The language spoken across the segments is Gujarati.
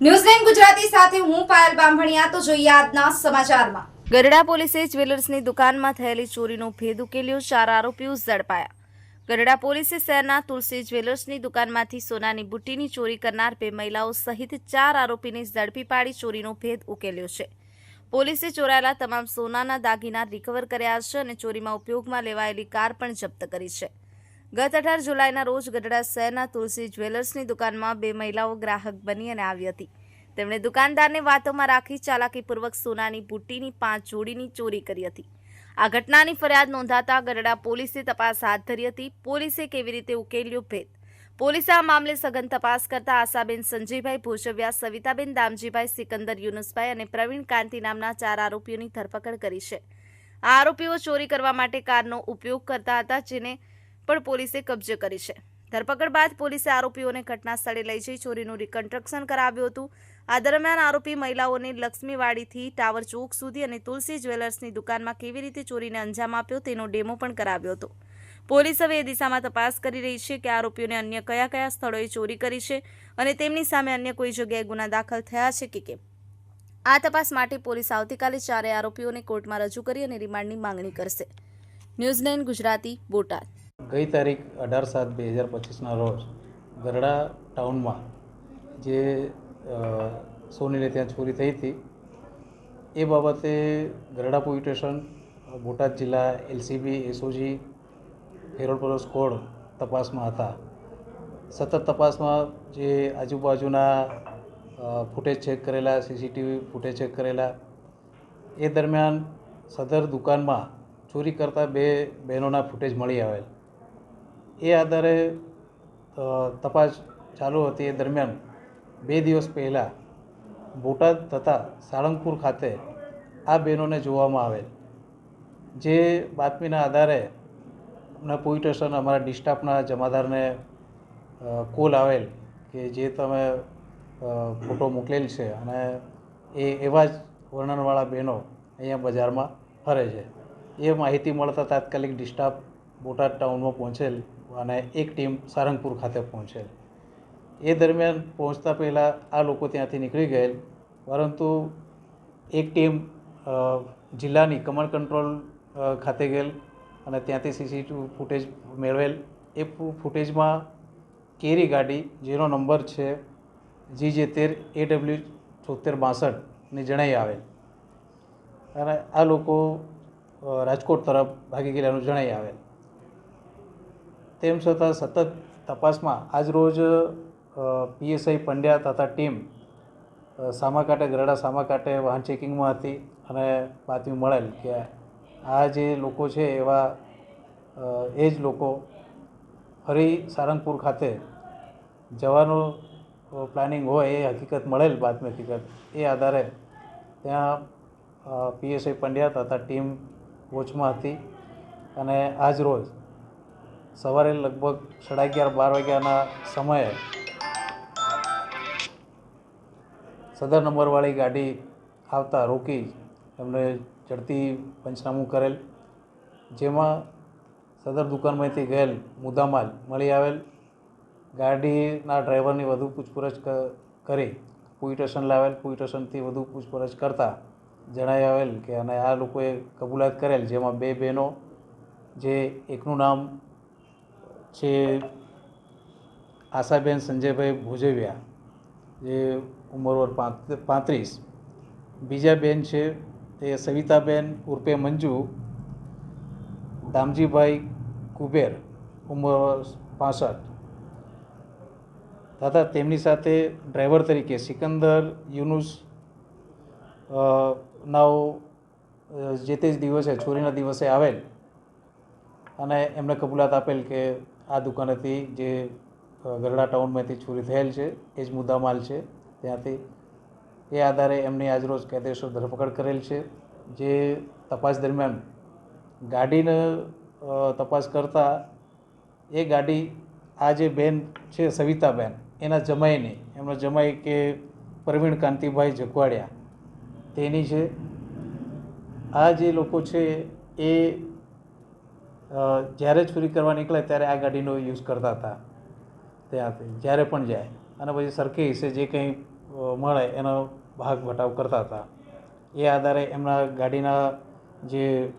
ન્યૂઝ ગુજરાતી સાથે હું પાયલ બામણિયા. તો જોઈએ આજના સમાચારમાં. ગરડા પોલીસે જ્વેલર્સની દુકાનમાં થયેલી ચોરીનો ભેદ ઉકેલ્યો, ચાર આરોપીઓ ઝડપાયા. ગરડા પોલીસે શહેરના તુલસી જ્વેલર્સની દુકાનમાંથી સોનાની બુટ્ટીની ચોરી કરનાર બે મહિલાઓ સહિત ચાર આરોપીને ઝડપી પાડી ચોરીનો ભેદ ઉકેલ્યો છે. પોલીસે ચોરાયેલા તમામ સોનાના દાગીના રિકવર કર્યા છે અને ચોરીમાં ઉપયોગમાં લેવાયેલી કાર પણ જપ્ત કરી છે. ગત અઢાર જુલાઈના રોજ ગઢડા શહેરના તુલસી જ્વેલર્સની દુકાનમાં બે મહિલાઓ ગ્રાહક બની અને આવી હતી. તેમણે દુકાનદારને વાતોમાં રાખી ચાલાકીપૂર્વક સોનાની બુટ્ટીની પાંચ જોડીની ચોરી કરી હતી. આ ઘટનાની ફરિયાદ નોંધાતા ગઢડા પોલીસે તપાસ હાથ ધરી હતી. પોલીસે કેવી રીતે ઉકેલ્યો ભેદ? પોલીસે આ મામલે સઘન તપાસ કરતા આશાબેન સંજયભાઈ ભોજવ્યા, સવિતાબેન દામજીભાઈ, સિકંદર યુનુસભાઈ અને પ્રવીણ કાંતિ નામના ચાર આરોપીઓની ધરપકડ કરી છે. આ આરોપીઓ ચોરી કરવા માટે કારનો ઉપયોગ કરતા હતા, જેને પણ પોલીસે કબજે કરી છે. ધરપકડ બાદ પોલીસે આરોપીઓને ઘટના સ્થળે લઈ જઈ ચોરીનું રિકન્સ્ટ્રક્શન કરાવ્યું હતું. આ દરમિયાન આરોપી મહિલાઓને લક્ષ્મીવાડીથી ટાવર ચોક સુધી અને તુલસી જ્વેલર્સની દુકાનમાં કેવી રીતે ચોરીને અંજામ આપ્યો તેનો ડેમો પણ કરાવ્યો હતો. પોલીસ હવે એ દિશામાં તપાસ કરી રહી છે કે આરોપીઓને અન્ય કયા કયા સ્થળોએ ચોરી કરી છે અને તેમની સામે અન્ય કોઈ જગ્યાએ ગુના દાખલ થયા છે કે કેમ. આ તપાસ માટે પોલીસ આવતીકાલે ચારેય આરોપીઓને કોર્ટમાં રજૂ કરી અને રિમાન્ડની માંગણી કરશે. News nine Gujarati, Botad. ગઈ તારીખ અઢાર સાત બે હજાર પચીસના રોજ ગરડા ટાઉનમાં જે સોનીને ત્યાં ચોરી થઈ હતી, એ બાબતે ગરડા પોલીસ સ્ટેશન, બોટાદ જિલ્લા એલસીબી, એસઓજી હેરોડ પોલીસ કોડ તપાસમાં હતા. સતત તપાસમાં જે આજુબાજુના ફૂટેજ ચેક કરેલા, સીસીટીવી ફૂટેજ ચેક કરેલા, એ દરમિયાન સદર દુકાનમાં ચોરી કરતા બે બહેનોના ફૂટેજ મળી આવેલ. એ આધારે તપાસ ચાલુ હતી એ દરમિયાન બે દિવસ પહેલાં બોટાદ તથા સાળંગપુર ખાતે આ બહેનોને જોવામાં આવેલ. જે બાતમીના આધારે અમને પોલીસ સ્ટેશન અમારા ડિસ્ટાફના જમાદારને કોલ આવેલ કે જે તમે ફોટો મોકલેલ છે અને એ એવા જ વર્ણનવાળા બહેનો અહીંયા બજારમાં ફરે છે. એ માહિતી મળતા તાત્કાલિક ડિસ્ટાફ બોટાદ ટાઉનમાં પહોંચેલ અને એક ટીમ સારંગપુર ખાતે પહોંચેલ. એ દરમિયાન પહોંચતા પહેલાં આ લોકો ત્યાંથી નીકળી ગયેલ, પરંતુ એક ટીમ જિલ્લાની કમાન્ડ કંટ્રોલ ખાતે ગયેલ અને ત્યાંથી સીસીટીવી ફૂટેજ મેળવેલ. એ ફૂટેજમાં કેરી ગાડી, જેનો નંબર છે જી જે તેર, એ ડબલ્યુ છોતેર બાસઠની જણાઈ આવેલ. અને આ લોકો રાજકોટ તરફ ભાગી ગયેલાનું જણાઈ આવેલ. તેમ છતાં સતત તપાસમાં આજરોજ પીએસઆઈ પંડ્યા તથા ટીમ સામાકાંઠે, ગરડા સામાકાંઠે વાહન ચેકિંગમાં હતી અને બાતમી મળેલ કે આ જે લોકો છે એવા એ જ લોકો ફરી સારંગપુર ખાતે જવાનું પ્લાનિંગ હોય એ હકીકત મળેલ બાતમી હકીકત. એ આધારે ત્યાં પીએસઆઈ પંડ્યા તથા ટીમ વોચમાં હતી અને આજ રોજ સવારે લગભગ સાડા અગિયાર, બાર વાગ્યાના સમયે સદર નંબરવાળી ગાડી આવતા રોકી એમને ઝડપી પંચનામું કરેલ, જેમાં સદર દુકાનમાંથી ગયેલ મુદ્દામાલ મળી આવેલ. ગાડીના ડ્રાઈવરની વધુ પૂછપરછ કરી પોલીસ સ્ટેશન લાવેલ. પોલીસ સ્ટેશનથી વધુ પૂછપરછ કરતાં જણાઈ આવેલ કે અને આ લોકોએ કબૂલાત કરેલ, જેમાં બે બહેનો, જે એકનું નામ છે આશાબેન સંજયભાઈ ભુજવ્યા, જે ઉંમર પાંત્રીસ. બીજા બેન છે તે સવિતાબેન ઉર્ફે મંજુ, દામજીભાઈ કુબેર, ઉંમર પાસઠ. તથા તેમની સાથે ડ્રાઈવર તરીકે સિકંદર યુનુસ નાવ જે તે જ દિવસે ચોરીના દિવસે આવેલ અને એમને કબૂલાત આપેલ કે આ દુકાનેથી જે ગરડા ટાઉનમાંથી ચોરી થયેલ છે, એ જ મુદ્દામાલ છે. ત્યાંથી એ આધારે એમની આજરોજ કાયદેસર ધરપકડ કરેલ છે. જે તપાસ દરમિયાન ગાડીને તપાસ કરતાં એ ગાડી, આ જે બેન છે, સવિતાબેન, એના જમાઈને, એમનો જમાઈ કે પ્રવીણ કાંતિભાઈ જગવાડિયા, તેની છે. આ જે લોકો છે, એ જ્યારે ચોરી કરવા નીકળે ત્યારે આ ગાડીનો યુઝ કરતા હતા. ત્યાંથી, જ્યારે પણ જાય. અને પછી સરખે હિસ્સે જે કંઈ મળે એનો ભાગ વટાવ કરતા હતા. એ આધારે એમના ગાડીના જે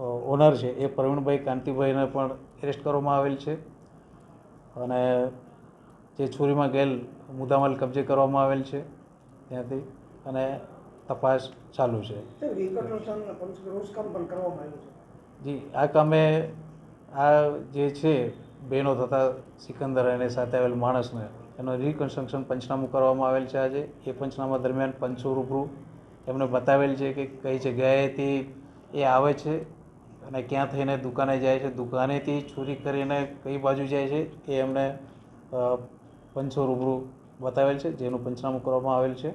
ઓનર છે એ પ્રવીણભાઈ કાંતિભાઈને પણ એરેસ્ટ કરવામાં આવેલ છે. અને જે ચોરીમાં ગયેલ મુદ્દામાલ કબજે કરવામાં આવેલ છે ત્યાંથી. અને તપાસ ચાલુ છે. જી, આ કામે આ જે છે બેનો થતા સિકંદર અને સાથે આવેલ માણસને એનો રિકન્સ્ટ્રક્શન પંચનામું કરવામાં આવેલ છે આજે. એ પંચનામા દરમિયાન પંચો રૂબરૂ એમને બતાવેલ છે કે કઈ જગ્યાએથી એ આવે છે અને ક્યાં થઈને દુકાને જાય છે. દુકાનેથી ચોરી કરીને કઈ બાજુ જાય છે એ એમને પંચો રૂબરૂ બતાવેલ છે, જેનું પંચનામું કરવામાં આવેલ છે.